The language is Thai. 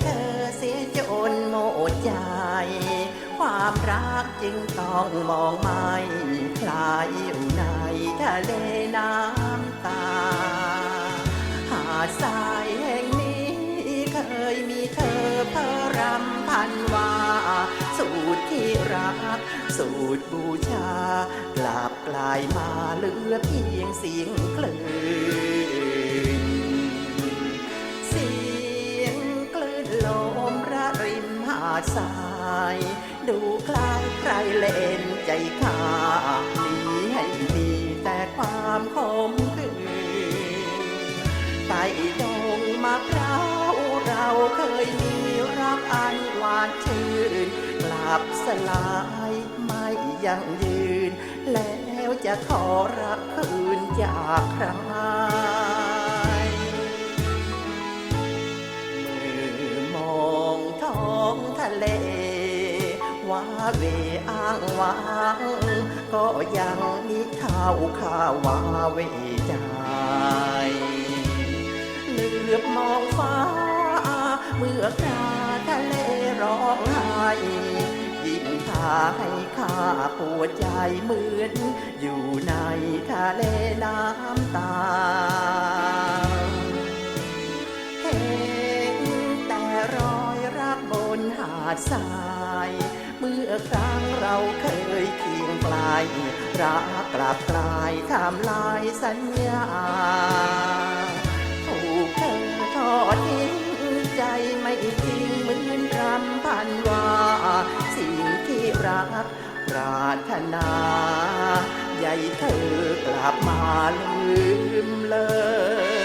เธอเสียจนหมดใจ ความรักจึงต้องมองไม่คลายอยู่ในทะเลน้ำตา หาดทรายแห่งนี้เคยมีเธอเพอรำพันวา สูตรที่รัก สูตรบูชา กลับกลายมาเหลือเพียงเสียงคลื่น มหายดูคล้ายใครเล่นใจข้ามีให้มีแต่ความขมขื่นใต้ดงมะพร้าวเราเคยมีรักอันหวานชื่นกลับสลายไม่ยั่งยืน แล้วจะขอรับคืนจากใคร เลว่าเวอ้างวางก็ยังมีข้าวข้าววาเวใจเหลือบมองฟ้า เมื่อคราทะเลร้องไห้ยิ่งพาให้ข้าปวดใจเหมือนอยู่ในทะเลน้ำตา ดทราย เมื่อครั้งเราเคยเคียงไกลรักกลับกลายทำลายสัญญา ถูกเธอทอดทิ้งใจไม่จริงเหมือนรำพันวาสิ่งที่รักปรารถนาใหญ่เธอกลับมาลืมเลย